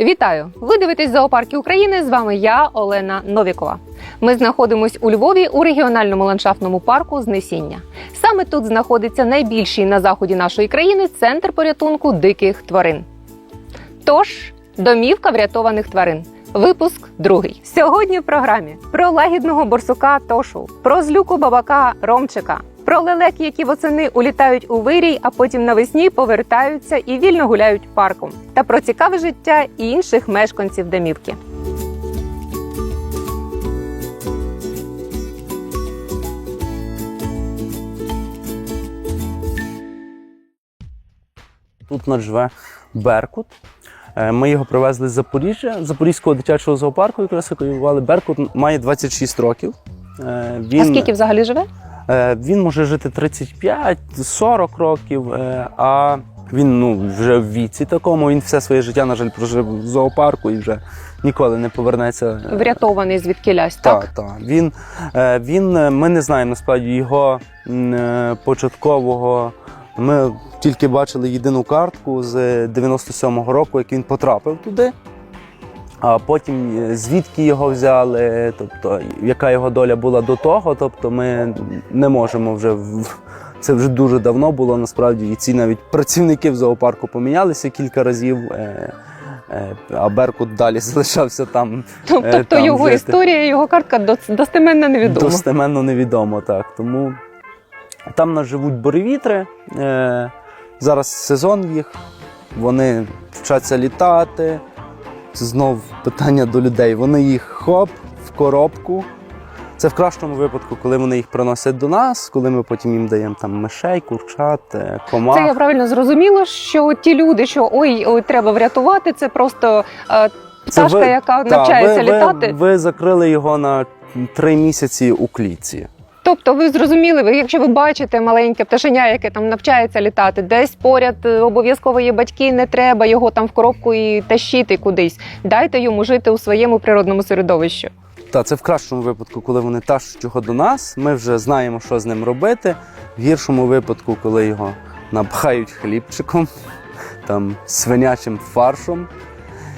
Вітаю! Ви дивитесь зоопарки України. З вами я, Олена Новікова. Ми знаходимось у Львові у регіональному ландшафтному парку Знесіння. Саме тут знаходиться найбільший на заході нашої країни центр порятунку диких тварин. Тож, домівка врятованих тварин. Випуск другий. Сьогодні в програмі про лагідного борсука Тошу, про злюку бабака Ромчика, про лелек, які восени улітають у вирій, а потім навесні повертаються і вільно гуляють парком, та про цікаве життя інших мешканців домівки. Тут нас живе Беркут. Е, Ми його привезли з Запоріжжя, з Запорізького дитячого зоопарку, якраз екуювали. Беркут має 26 років. Е, Він, А скільки взагалі живе? Е, він може жити 35-40 років, е, а він ну, вже в віці такому. Він все своє життя, на жаль, прожив в зоопарку і вже ніколи не повернеться. Врятований звідкилясь, так? Так, так. Він, е, він, ми не знаємо насправді його початкового. Ми тільки бачили єдину картку з 97-го року, як він потрапив туди. А потім е, звідки його взяли, тобто яка його доля була до того, тобто ми не можемо вже це вже дуже давно було насправді. І ці навіть працівники в зоопарку помінялися кілька разів. е, е, А Беркут далі залишався там. Тобто там його жити. історія, його картка достеменно невідома. Достеменно невідомо, так. Тому там нас живуть буревітри. Зараз сезон їх, вони вчаться літати. Це знов питання до людей. Вони їх хоп в коробку. Це в кращому випадку, коли вони їх приносять до нас, коли ми потім їм даємо там мишей, курчат, е, комах. Це я правильно зрозуміла, що ті люди, що ой, ой, треба врятувати, це просто е, Це пташка, ви- яка Та, навчається ви, літати. Ви, ви закрили його на три місяці у клітці. Тобто, ви зрозуміли, ви, якщо ви бачите маленьке пташеня, яке там навчається літати, десь поряд е, обов'язково є батьки, не треба його там в коробку і тащити кудись. Дайте йому жити у своєму природному середовищі. Та це в кращому випадку, коли вони тащать його до нас. Ми вже знаємо, що з ним робити. В гіршому випадку, коли його напхають хлібчиком, там свинячим фаршем.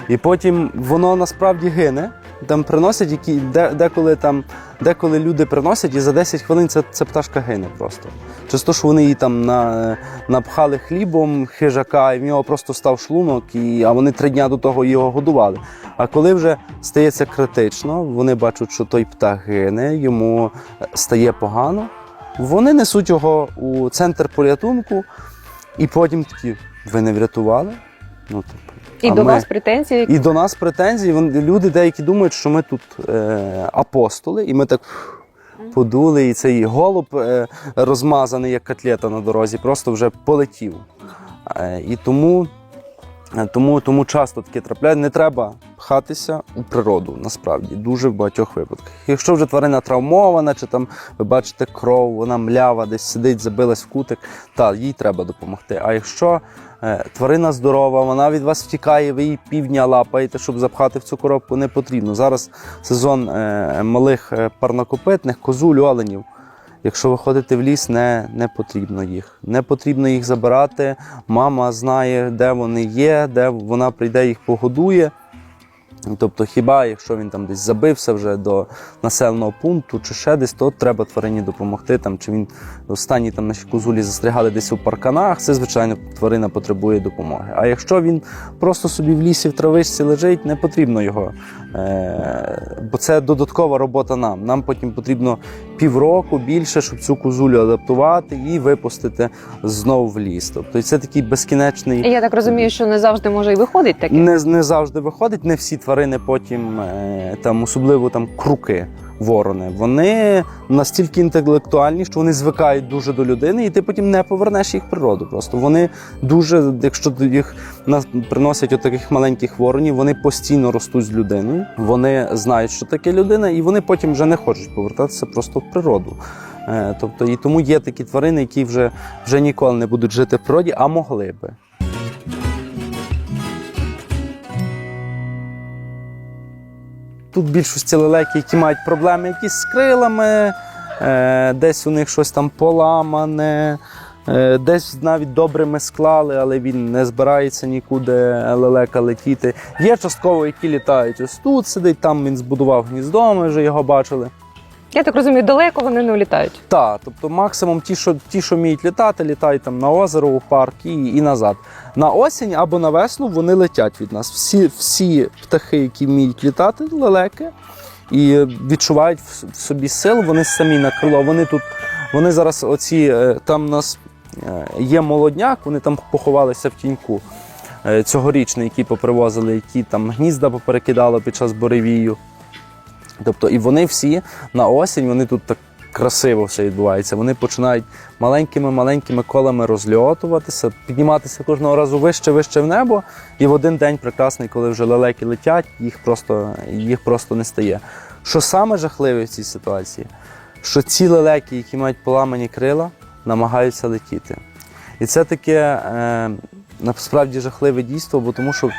І потім воно насправді гине. Там приносять які де, деколи там, деколи люди приносять, і за 10 хвилин ця, ця пташка гине просто. Через те, що вони її там на, напхали хлібом хижака, і в нього просто став шлунок, і, а вони три дня до того його годували. А коли вже стається критично, вони бачать, що той птах гине, йому е, стає погано. Вони несуть його у центр порятунку, і потім такі, ви не врятували? Ну, І а до ми- вас претензії. і до нас претензії. Люди деякі думають, що ми тут е, апостоли, і ми так подули, і цей голуб е, розмазаний, як котлета на дорозі, просто вже полетів. Е, і тому, е, тому, тому часто таке трапляє. Не треба пхатися у природу, насправді, дуже в багатьох випадках. Якщо вже тварина травмована, чи там ви бачите кров, вона млява, десь сидить, забилась в кутик, та їй треба допомогти. А якщо Тварина здорова, вона від вас втікає, ви її півдня лапаєте, щоб запхати в цю коробку, не потрібно. Зараз сезон е, малих е, парнокопитних, козуль, оленів. Якщо виходити в ліс, не, не потрібно їх. Не потрібно їх забирати. Мама знає, де вони є, де вона прийде їх погодує. Тобто, хіба якщо він там десь забився вже до населеного пункту чи ще десь, то треба тварині допомогти. Там, чи він останні там наші козулі застрягали десь у парканах, це звичайно тварина потребує допомоги. А якщо він просто собі в лісі в травичці лежить, не потрібно його. Е- бо це додаткова робота нам. Нам потім потрібно півроку більше, щоб цю козулю адаптувати і випустити знову в ліс. Тобто це такий безкінечний. Я так розумію, що не завжди може і виходить таке. Не, не завжди виходить, не всі тварини потім, е, там, особливо там круки, ворони, вони настільки інтелектуальні, що вони звикають дуже до людини, і ти потім не повернеш їх природу. Просто вони дуже, якщо їх приносять отаких маленьких воронів, вони постійно ростуть з людиною. Вони знають, що таке людина, і вони потім вже не хочуть повертатися просто в природу. Е, Тобто, і тому є такі тварини, які вже, вже ніколи не будуть жити в природі, а могли би. Тут більшості лелеки, які мають проблеми якісь з крилами, е, десь у них щось там поламане, Е, Десь навіть добре ми склали, але він не збирається нікуди лелека летіти. Є частково, які літають ось тут сидить, там він збудував гніздо, ми вже його бачили. Я так розумію, далеко вони не улітають. Так, тобто максимум ті, що ті, що вміють літати, літають там на озеро, у парк і, і назад. На осінь або на весну вони летять від нас. Всі, всі птахи, які вміють літати, лелеки, і відчувають в собі силу, вони самі на крило. Вони тут, вони зараз оці, е, там у нас е, є молодняк, вони там поховалися в тіньку. е, Цьогорічний, які попривозили, які там гнізда поперекидало під час буревію. Тобто, і вони всі на осінь, вони тут так красиво все відбувається. Вони починають маленькими-маленькими колами розльотуватися, підніматися кожного разу вище, вище в небо. І в один день прекрасний, коли вже лелеки летять, їх просто, їх просто не стає. Що саме жахливе в цій ситуації? Що ці лелеки, які мають поламані крила, намагаються летіти. І це таке е, насправді жахливе дійство, бо тому що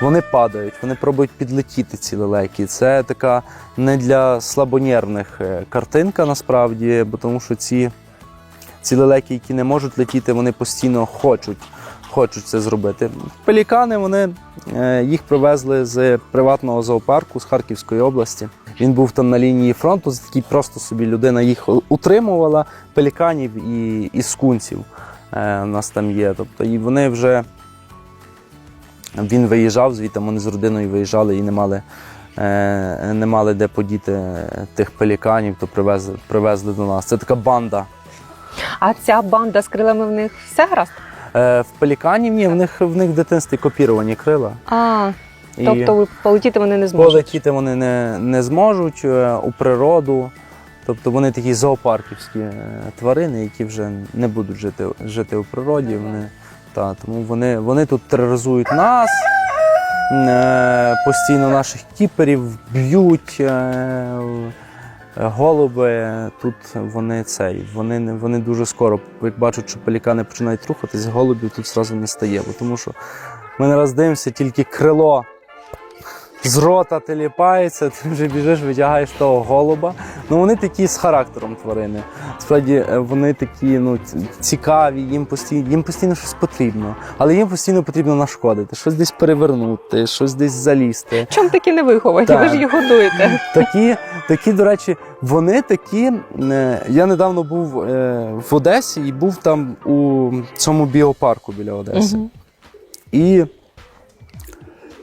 вони падають, вони пробують підлетіти ці лелеки. Це така не для слабонервних е, картинка насправді, бо тому що ці, ці лелеки, які не можуть летіти, вони постійно хочуть, хочуть це зробити. Пелікани вони е, їх привезли з приватного зоопарку з Харківської області. Він був там на лінії фронту, такий просто собі людина їх утримувала, пеліканів і, і скунсів. Е, у нас там є. Тобто, і вони вже він виїжджав, звідти вони з родиною виїжджали і не мали, е, не мали де подіти тих пеліканів, то привезли, привезли до нас. Це така банда. А ця банда з крилами в них все гаразд? Е, в пеліканів ні, в них, в них в дитинстві копіровані крила. А, І тобто полетіти вони не зможуть. полетіти вони не, не зможуть е, у природу. Тобто вони такі зоопарківські тварини, які вже не будуть жити, жити у природі. Вони, та, тому вони, вони тут тероризують нас, е, постійно наших кіперів б'ють. Е, голуби тут вони цей, вони, не- вони дуже скоро, як бачать, що пелікани починають рухатись, голубів тут зразу не стає. Бо тому що ми не раз дивимося, тільки крило з рота теліпається, ти вже біжиш, витягаєш того голуба. Ну вони такі з характером тварини. Справді е, вони такі ну, цікаві, їм постійно, їм постійно щось потрібно. Але їм постійно потрібно нашкодити, щось десь перевернути, щось десь залізти. Чому такі не виховані? Так. Ви ж їх годуєте. Такі, такі, до речі, вони такі. е, Я недавно був е, в Одесі і був там у цьому біопарку біля Одеси. Мгм. І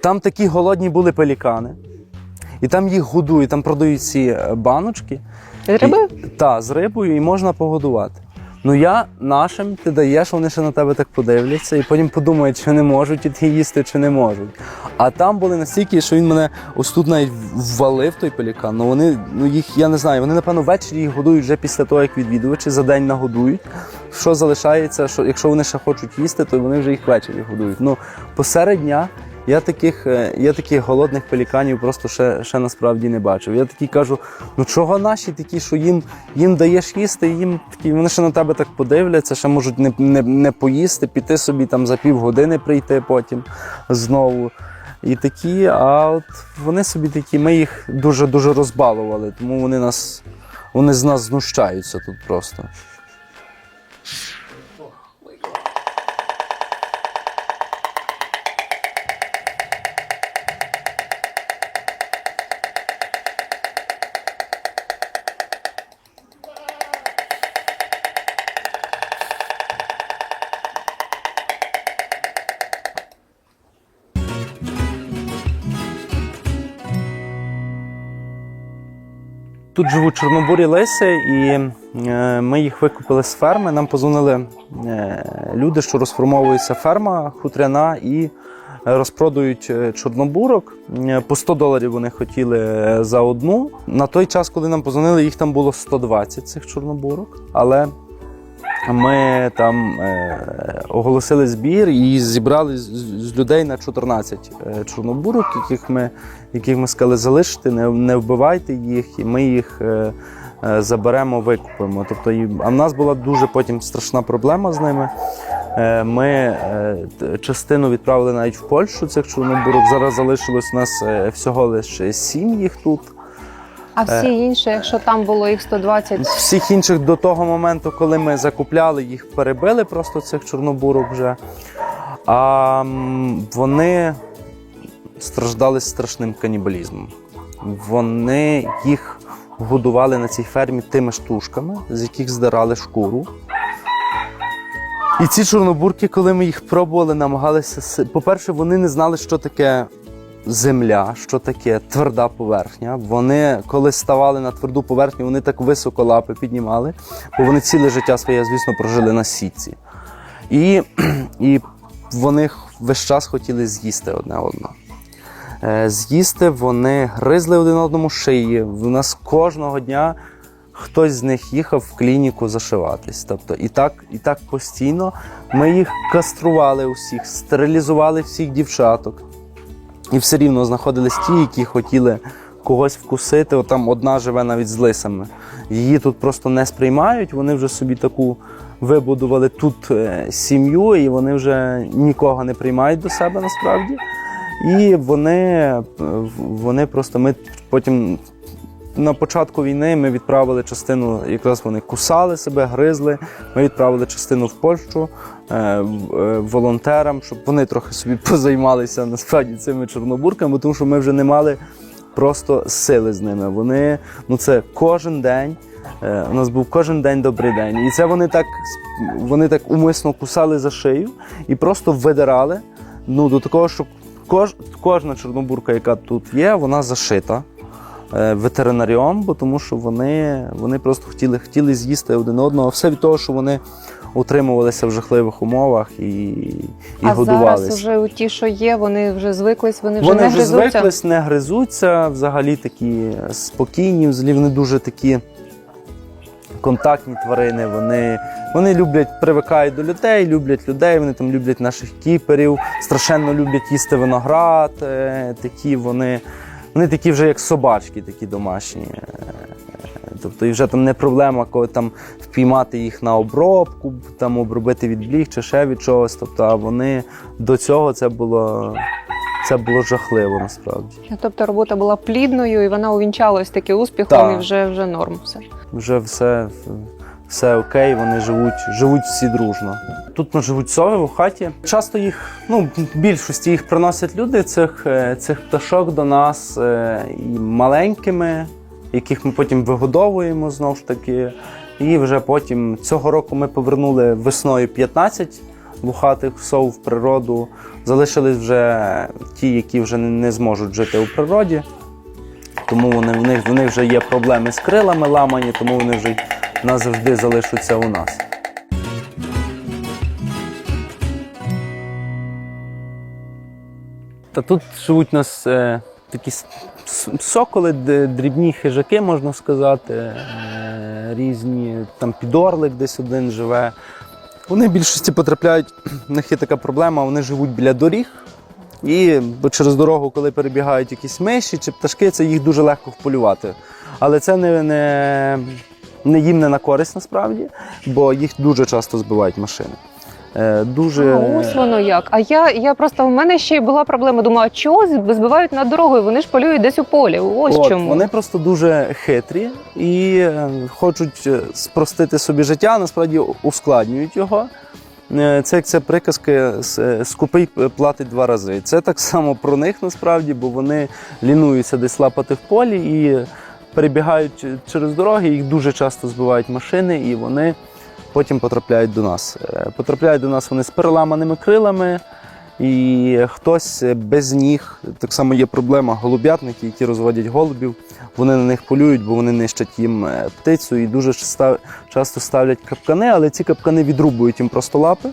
там такі голодні були пелікани. І там їх годують, там продають ці е, баночки. З риби? Так, з рибою і можна погодувати. Ну я нашим ти даєш, вони ще на тебе так подивляться, і потім подумають, чи не можуть іти їсти, чи не можуть. А там були настільки, що він мене ось тут навіть ввалив той пелікан. Ну вони, ну їх, я не знаю, вони, напевно, ввечері їх годують вже після того, як відвідувачі за день нагодують. Що залишається, що якщо вони ще хочуть їсти, то вони вже їх ввечері годують. Ну, посеред дня я таких, е, я таких голодних пеліканів просто ще, ще насправді не бачив. Я такий кажу: ну чого наші такі, що їм, їм даєш їсти, їм такі, вони ще на тебе так подивляться, ще можуть не, не, не поїсти, піти собі там за півгодини прийти потім знову. І такі, а от вони собі такі, ми їх дуже дуже розбалували, тому вони нас вони з нас знущаються тут просто. Тут живуть чорнобурі лиси, і е, ми їх викупили з ферми. Нам позвонили е, люди, що розформовується ферма хутряна і розпродають е, чорнобурок. По 100 доларів вони хотіли за одну. На той час, коли нам позвонили, їх там було 120 цих чорнобурок. Але ми там оголосили збір і зібрали людей на 14 е, чорнобурок, яких ми, яких ми сказали залишити, не, не вбивайте їх, і ми їх е, е, заберемо, викупимо. Тобто, і, а в нас була дуже потім страшна проблема з ними. Ми частину відправили навіть в Польщу цих чорнобурок. Зараз залишилось у нас всього лише сім їх тут. А всі інші, якщо там було їх 120, Всіх інших до того моменту, коли ми закупляли, їх перебили просто цих чорнобурок вже. А вони страждали страшним канібалізмом. Вони їх годували на цій фермі тими штушками, з яких здирали шкуру. І ці чорнобурки, коли ми їх пробували, намагалися. По-перше, вони не знали, що таке земля, що таке тверда поверхня. Вони, коли ставали на тверду поверхню, вони так високо лапи піднімали, бо вони ціле життя своє, звісно, прожили на сітці. І, і вони весь час хотіли з'їсти одне одного. Е, З'їсти вони гризли один одному шиї. В нас кожного дня хтось з них їхав в клініку зашиватись. Тобто, і так, і так постійно ми їх кастрували усіх, стерилізували всіх дівчаток. І все рівно знаходились ті, які хотіли когось вкусити. От там одна живе навіть з лисами. Її тут просто не сприймають. Вони вже собі таку вибудували тут е, сім'ю, і вони вже нікого не приймають до себе насправді. І вони, вони просто ми потім. На початку війни ми відправили частину, якраз вони кусали себе, гризли. Ми відправили частину в Польщу е, е, волонтерам, щоб вони трохи собі позаймалися насправді цими чорнобурками, тому що ми вже не мали просто сили з ними. Вони, ну це кожен день. Е, У нас був кожен день добрий день. І це вони так, вони так умисно кусали за шию і просто видирали. Ну, до такого, що кож, кожна чорнобурка, яка тут є, вона зашита е, ветеринаріом, бо тому що вони, вони просто хотіли, хотіли з'їсти один одного. Все від того, що вони утримувалися в жахливих умовах і, і а годувалися. зараз вже у ті, що є, вони вже звиклись, вони вже Вони не вже гризуться. звиклись, не гризуться, взагалі такі спокійні, взагалі вони дуже такі контактні тварини. Вони, вони люблять, привикають до людей, люблять людей, вони там люблять наших кіперів, страшенно люблять їсти виноград. е, Такі вони, вони такі вже як собачки, такі домашні. Е, Тобто і вже там не проблема, коли там впіймати їх на обробку, там обробити від бліг чи ще від чогось. Тобто, а вони до цього це було, це було жахливо насправді. Тобто робота була плідною і вона увінчалась таки успіхом, Так. і вже вже норм. Все. Вже все, все окей, вони живуть, живуть всі дружно. Тут ну, живуть сови в хаті. Часто їх, ну, більшості їх приносять люди, цих, е, цих пташок до нас е, і маленькими, яких ми потім вигодовуємо знову ж таки. І вже потім цього року ми повернули весною 15 вухатих сов в природу. Залишились вже ті, які вже не- зможуть жити у природі. Тому вони, в, них, в них вже є проблеми з крилами ламані, тому вони вже назавжди залишаться у нас. Та тут живуть у нас е, такі соколи, дрібні хижаки, можна сказати, е, різні, там підорлик десь один живе. Вони в більшості потрапляють, в них є така проблема, вони живуть біля доріг. І через дорогу, коли перебігають якісь миші чи пташки, це їх дуже легко вполювати. Але це не, не, не їм не на користь насправді, бо їх дуже часто збивають машини. Е, дуже... А, ось воно як. А я, я просто в мене ще була проблема. Думала, чого збивають над дорогою? Вони ж полюють десь у полі. Ось От, чому. Вони просто дуже хитрі і е, хочуть е, спростити собі життя, насправді ускладнюють його. Це як це приказки с- е, скупий платить два рази. Це так само про них насправді, бо вони лінуються десь лапати в полі і перебігають через дороги, їх дуже часто збивають машини, і вони потім потрапляють до нас. Е, Потрапляють до нас вони з переламаними крилами. І хтось без ніг, так само є проблема голуб'ятники, які розводять голубів. Вони на них полюють, бо вони нищать їм е, птицю і дуже часто ставлять капкани, але ці капкани відрубують їм просто лапи.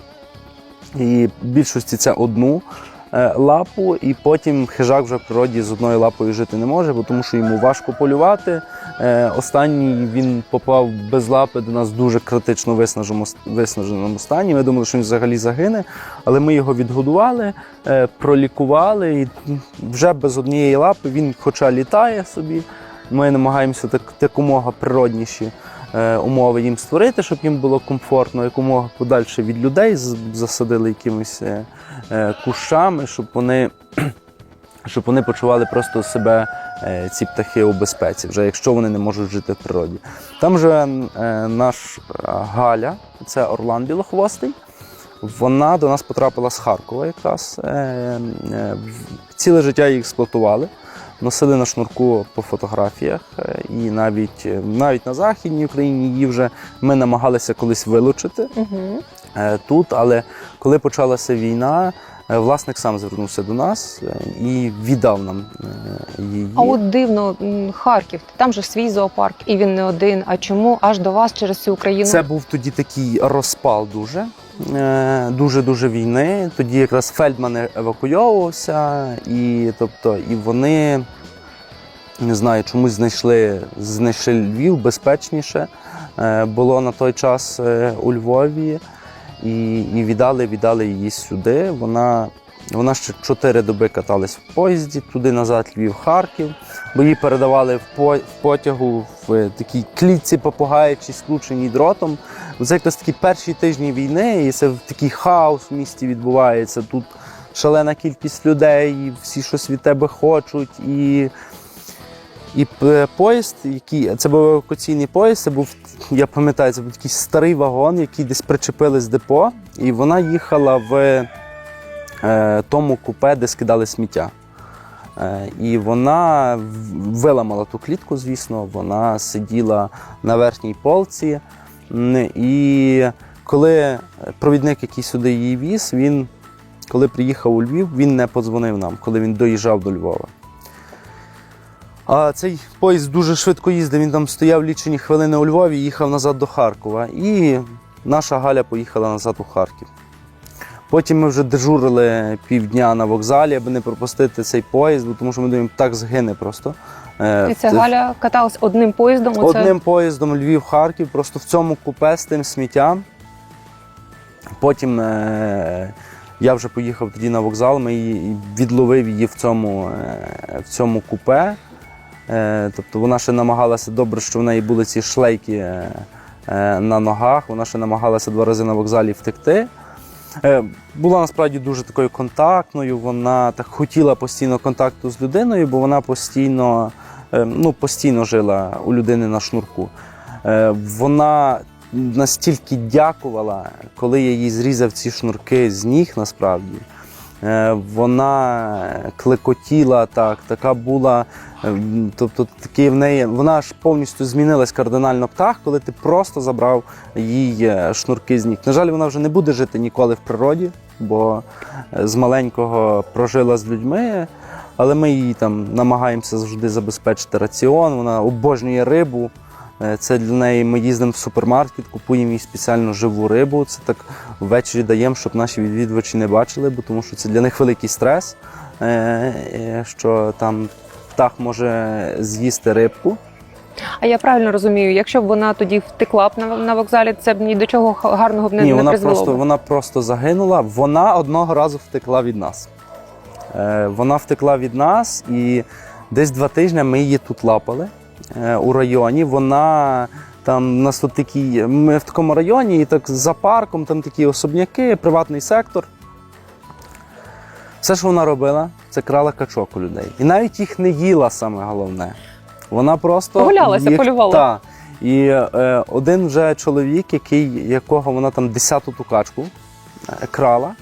І в більшості це одну е, лапу, і потім хижак вже в природі з одною лапою жити не може, бо тому що йому важко полювати. Е, Останній він попав без лапи до нас дуже критично виснаженому, стані. Ми думали, що він взагалі загине, але ми його відгодували, е, пролікували, і вже без однієї лапи він, хоча літає собі. Ми намагаємося так якомога природніші е, умови їм створити, щоб їм було комфортно, якомога подальше від людей засадили якимись е, е, кущами, щоб вони щоб вони почували просто себе е, ці птахи у безпеці, вже якщо вони не можуть жити в природі. Там же е, наш е, Галя, це Орлан Білохвостий. Вона до нас потрапила з Харкова якраз. Е, е, Ціле життя її експлуатували, носили на шнурку по фотографіях, е, і навіть, е, навіть на Західній Україні її вже ми намагалися колись вилучити Угу. тут. Але коли почалася війна, власник сам звернувся до нас і віддав нам її. А от дивно, Харків, там же свій зоопарк, і він не один. А чому аж до вас через всю Україну? Це був тоді такий розпал дуже. Е, Дуже-дуже війни. Тоді якраз Фельдман евакуйовувався, і, тобто, і вони не знаю, чомусь знайшли, знайшли Львів безпечніше. е, Було на той час е, у Львові, і, і віддали, віддали її сюди. Вона, вона ще чотири доби каталась в поїзді, туди назад Львів, Харків, бо її передавали в, потягу в такій клітці попугаючій, скрученій дротом. Це якраз такі перші тижні війни, і це такий хаос в місті відбувається. Тут шалена кількість людей, і всі щось від тебе хочуть. І, і поїзд, який це був евакуаційний поїзд, це був, я пам'ятаю, це був такий старий вагон, який десь причепили з депо, і вона їхала в е, тому купе, де скидали сміття. Е, І вона виламала ту клітку, звісно, вона сиділа на верхній полці. І коли провідник, який сюди її віз, він, коли приїхав у Львів, він не подзвонив нам, коли він доїжджав до Львова. А цей поїзд дуже швидко їздив, він там стояв лічені хвилини у Львові, їхав назад до Харкова. І наша Галя поїхала назад у Харків. Потім ми вже дежурили півдня на вокзалі, аби не пропустити цей поїзд, тому що ми думаємо, так згине просто. Е, І це Галя каталась одним поїздом. Оце... Одним поїздом Львів-Харків, просто в цьому купе з тим сміттям. Потім е- я вже поїхав тоді на вокзал, ми її відловив її в цьому, е- в цьому купе. Е- тобто вона ще намагалася добре, що в неї були ці шлейки е- е- на ногах. Вона ще намагалася два рази на вокзалі втекти. Е, Була насправді дуже такою контактною. Вона так хотіла постійно контакту з людиною, бо вона постійно, е, ну, постійно жила у людини на шнурку. Е, Вона настільки дякувала, коли я їй зрізав ці шнурки з ніг, насправді. Е, Вона клекотіла так, така була. е, Тобто такий в неї вона ж повністю змінилась кардинально птах, коли ти просто забрав їй е, шнурки з ніг. На жаль, вона вже не буде жити ніколи в природі, бо з маленького прожила з людьми. Але ми їй там намагаємося завжди забезпечити раціон. Вона обожнює рибу. Е, Це для неї ми їздимо в супермаркет, купуємо їй спеціально живу рибу. Це так ввечері даємо, щоб наші відвідувачі не бачили, бо тому що це для них великий стрес, е, е, що там птах може з'їсти рибку. А я правильно розумію, якщо б вона тоді втекла б на, вокзалі, це б ні до чого гарного б не, Ні, не вона призвело. просто, вона просто загинула. Вона одного разу втекла від нас. Вона втекла від нас, і десь два тижні ми її тут лапали у районі. Вона там у нас тут такі. Ми в такому районі, і так за парком, там такі особняки, приватний сектор. Все, що вона робила, це крала качок у людей. І навіть їх не їла саме головне. Вона просто Погулялася, їх, полювала. Та. І е, один вже чоловік, який, якого вона там десяту ту качку е, крала,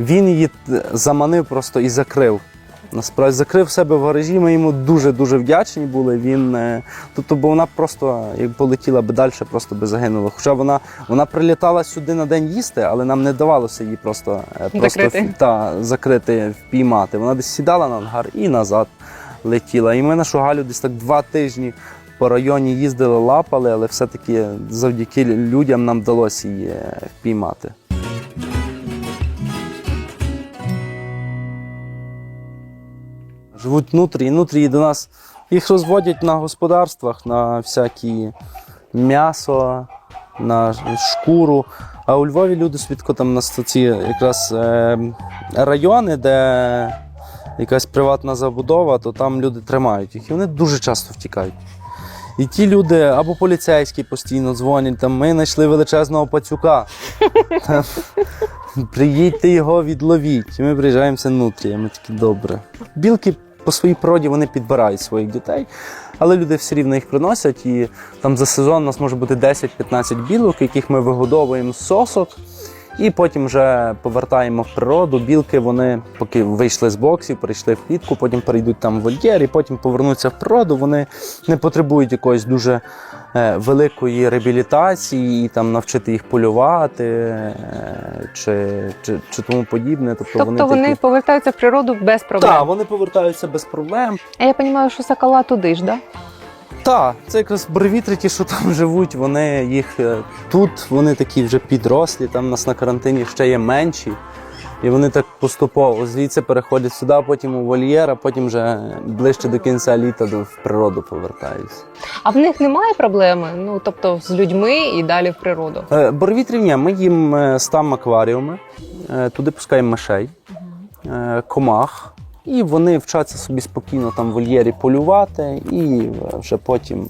він її е, заманив просто і закрив. Насправді закрив себе в гаражі. Ми йому дуже дуже вдячні були. Він е, тобто, бо вона просто як полетіла би далі, просто би загинула. Хоча вона, вона прилітала сюди на день їсти, але нам не давалося її просто, е, просто Закрити. та, закрити, впіймати. Вона десь сідала на ангар і назад летіла. І ми нашу Галю десь так два тижні по районі їздили, лапали, але все-таки завдяки людям нам вдалося її е, впіймати. Живуть внутрі, і внутрі до нас їх розводять на господарствах, на всякі м'ясо, на шкуру. А у Львові люди свідко там на ці якраз е, райони, де якась приватна забудова, то там люди тримають їх. І вони дуже часто втікають. І ті люди або поліцейські постійно дзвонять, там ми знайшли величезного пацюка. Там, Приїдьте його відловіть. І ми приїжджаємо це нутрія. Ми такі добре. Білки по своїй природі вони підбирають своїх дітей, але люди все рівно їх приносять. І там за сезон у нас може бути 10-15 білок, яких ми вигодовуємо з сосок. І потім вже повертаємо в природу. Білки вони, поки вийшли з боксів, перейшли в клітку, потім перейдуть там в вольєр, і потім повернуться в природу. Вони не потребують якоїсь дуже е, великої реабілітації і там навчити їх полювати е, чи, чи, чи тому подібне. Тобто, Тобто вони, вони такі... повертаються в природу без проблем. Так, вони повертаються без проблем. А я розумію, що сокола туди ж, да? Так, це якраз буревітри, ті, що там живуть, вони їх е, тут, вони такі вже підрослі, там у нас на карантині ще є менші. І вони так поступово звідси переходять сюди, потім у вольєр, а потім вже ближче до кінця літа в природу повертаються. А в них немає проблеми, ну тобто з людьми і далі в природу. Е, Боровітрів ні, ми їм е, ставимо акваріуми, туди пускаємо мишей, комах, і вони вчаться собі спокійно там в вольєрі полювати, і е, вже потім.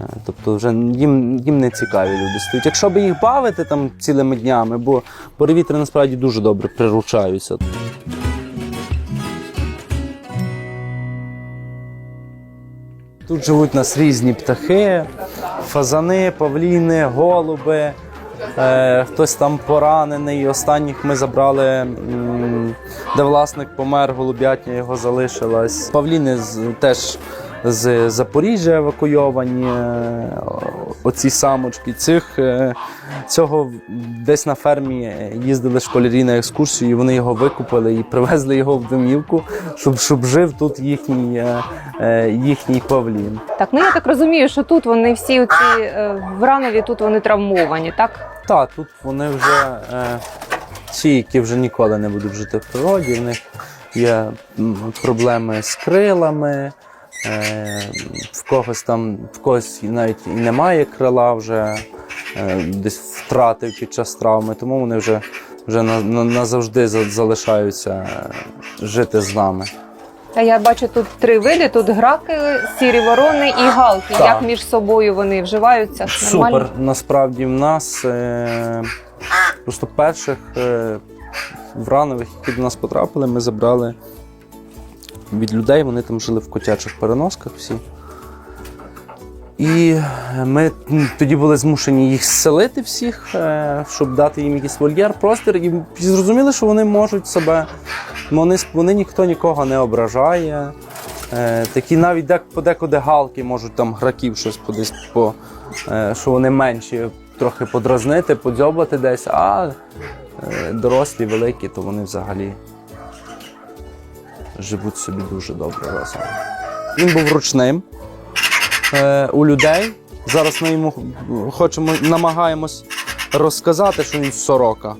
е, Тобто вже їм, їм не цікаві люди стають. Якщо би їх бавити там цілими днями, бо боровітри насправді дуже добре приручаються. Тут живуть у нас різні птахи, фазани, павліни, голуби. Е, хтось там поранений. Останніх ми забрали, м, де власник помер, голуб'ятня його залишилась. Павліни з, теж з Запоріжжя евакуйовані. е, Оці самочки. Цих, е, цього десь на фермі їздили школярі на екскурсію, і вони його викупили і привезли його в домівку, щоб, щоб жив тут їхній, е, їхній павлін. Так, ну я так розумію, що тут вони всі е, вранові, тут вони травмовані, так? Так, тут вони вже е, ті, які вже ніколи не будуть жити в природі. В них є проблеми з крилами, е, в когось там, в когось навіть і немає крила вже, е, десь втратив під час травми, тому вони вже, вже на, на, назавжди залишаються е, жити з нами. А я бачу тут три види: тут граки, сірі ворони і галки. Так. Як між собою вони вживаються? Нормально? Супер. Насправді в нас е, просто перших е, вранових, які до нас потрапили, ми забрали від людей. Вони там жили в котячих переносках всі. І ми тоді були змушені їх зселити всіх, е, щоб дати їм якийсь вольєр, простір, і зрозуміли, що вони можуть себе. Вони, вони ніхто нікого не ображає. Е, такі навіть дек, подекуди галки можуть там граків щось кудись по, е, що вони менші, трохи подразнити, подзьобати десь, а е, дорослі, великі, то вони взагалі живуть собі дуже добре разом. Він був ручним е, у людей. Зараз ми йому хочемо, намагаємось розказати, що він сорока.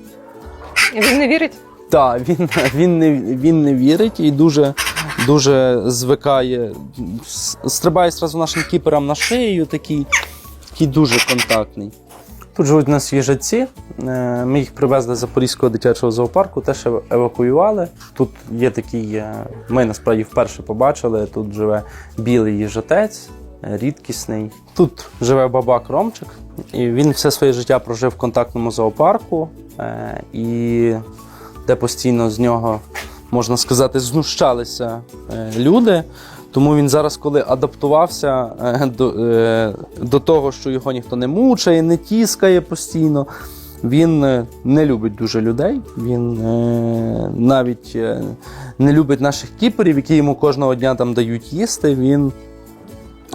Він не вірить? Так, він, він, не, він не вірить і дуже, дуже звикає. Стрибає зразу нашим кіперам на шию, такий, такий дуже контактний. Тут живуть у нас їжаці. Е, Ми їх привезли з Запорізького дитячого зоопарку, теж евакуювали. Тут є такий, е, ми насправді вперше побачили. Тут живе білий їжатець, е, рідкісний. Тут живе бабак Ромчик, і він все своє життя прожив в контактному зоопарку. І де постійно з нього, можна сказати, знущалися е, люди. Тому він зараз, коли адаптувався е, до, е, до того, що його ніхто не мучає, не тіскає постійно, він не любить дуже людей. Він навіть не любить наших кіперів, які йому кожного дня там дають їсти. Він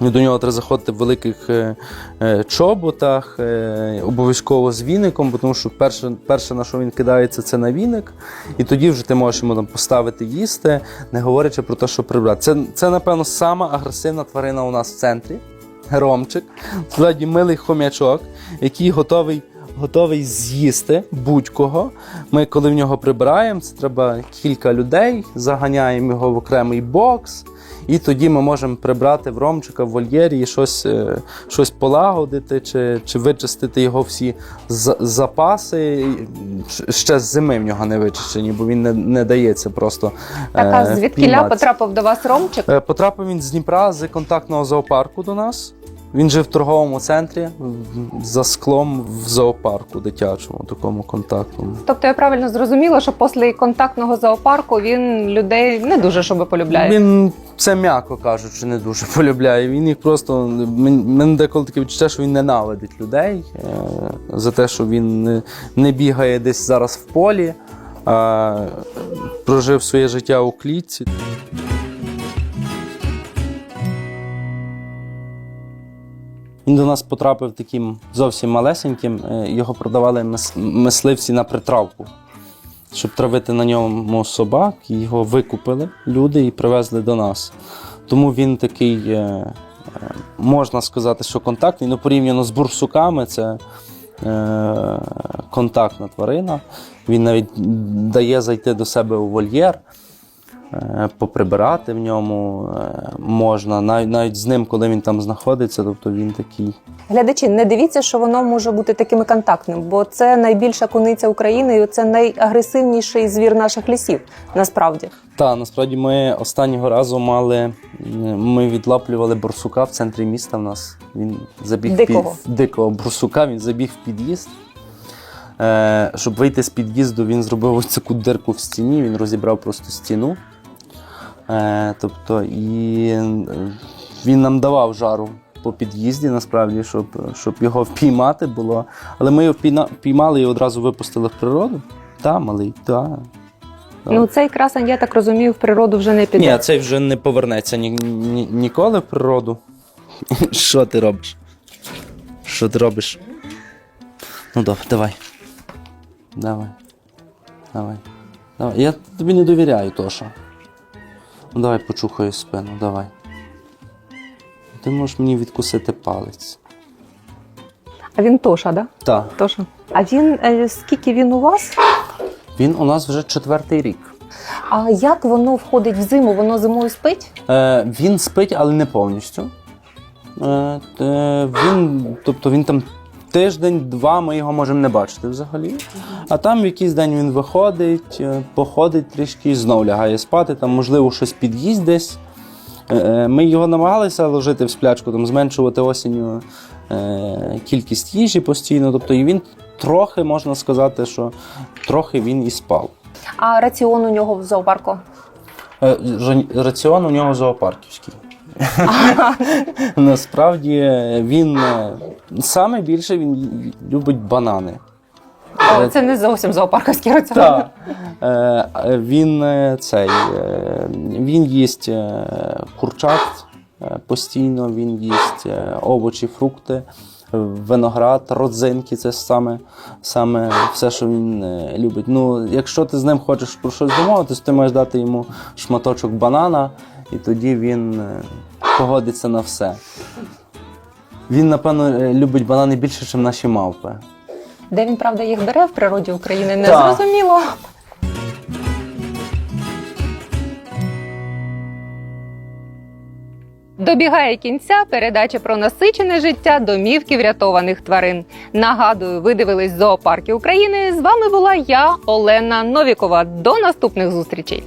до нього треба заходити в великих е, е, чоботах, е, обов'язково з віником, тому що перше, перше, на що він кидається, це на віник. І тоді вже ти можеш йому там поставити їсти, не говорячи про те, що прибрати. Це, це напевно, сама агресивна тварина у нас в центрі. Ромчик, справді милий хом'ячок, який готовий. Готовий з'їсти будь-кого. Ми, коли в нього прибираємо, це треба кілька людей, заганяємо його в окремий бокс, і тоді ми можемо прибрати в ромчика в вольєрі і щось, е, щось полагодити чи, чи вичистити його всі за- запаси. Ще з зими в нього не вичищені, бо він не, не дається просто. Так, а звідки звідкіля потрапив до вас Ромчик? Е, Потрапив він з Дніпра з контактного зоопарку до нас. Він жив в торговому центрі за склом в зоопарку дитячому, такому контактному. Тобто я правильно зрозуміла, що після контактного зоопарку він людей не дуже щоб полюбляє. Він це м'яко кажучи, не дуже полюбляє. Він їх просто мен- мене деколи таке відчуття, що він ненавидить людей е, за те, що він не бігає десь зараз в полі, а прожив своє життя у клітці. Він до нас потрапив таким зовсім малесеньким. е, Його продавали мисливці на притравку, щоб травити на ньому собак. Його викупили люди і привезли до нас. Тому він такий, е, е, можна сказати, що контактний, ну порівняно з бурсуками, це контактна тварина. Він навіть дає зайти до себе у вольєр. Е, Поприбирати в ньому е, можна, навіть, навіть з ним, коли він там знаходиться, тобто він такий Глядачі, не дивіться, що воно може бути таким контактним, бо це найбільша куниця України, і це найагресивніший звір наших лісів. Насправді Так, насправді ми останнього разу мали. Ми відлаплювали борсука в центрі міста. В нас він забіг Дикого. Під, дикого борсука, він забіг в під'їзд. Е, щоб вийти з під'їзду, він зробив ось таку дирку в стіні, він розібрав просто стіну. Е, тобто, і е, він нам давав жару по під'їзді, насправді, щоб, щоб його впіймати було. Але ми його впіймали і одразу випустили в природу. Та, малий, та. Так. ну цей красень, я так розумію, в природу вже не піде. Ні, цей вже не повернеться ні, ні, ніколи в природу. Що ти робиш? Що ти робиш? Ну добре, давай. Давай. Давай. Давай. Я тобі не довіряю, Тоша. Ну давай почухаю спину, давай. Ти можеш мені відкусити палець. А він Тоша, да? Так. Тоша. А він е, скільки він у вас? Він у нас вже четвертий рік. А як воно входить в зиму? Воно зимою спить? Е, він спить, але не повністю. Е, е, він, тобто він там тиждень-два ми його можемо не бачити взагалі. А там в якийсь день він виходить, е, походить трішки і знов лягає спати. Там, можливо, щось під'їсть десь. Е, е, Ми його намагалися ложити в сплячку, там, зменшувати осінню кількість їжі постійно. Тобто і він трохи, можна сказати, що трохи він і спав. А раціон у нього в зоопарку? Раціон у нього зоопарківський. Насправді він е, саме більше він любить банани. О, це не зовсім зоопарковський раціон. Так. Е, е, Він цей він їсть курчат постійно, він їсть овочі, фрукти, виноград, родзинки це саме, саме все, що він любить. Ну, якщо ти з ним хочеш про щось домовитись, ти маєш дати йому шматочок банана, і тоді він погодиться на все. Він, напевно, е, любить банани більше, ніж наші мавпи. Де він, правда, їх бере в природі України, не Так. зрозуміло. Добігає кінця передача про насичене життя домівки врятованих тварин. Нагадую, ви дивились зоопарки України. З вами була я, Олена Новікова. До наступних зустрічей.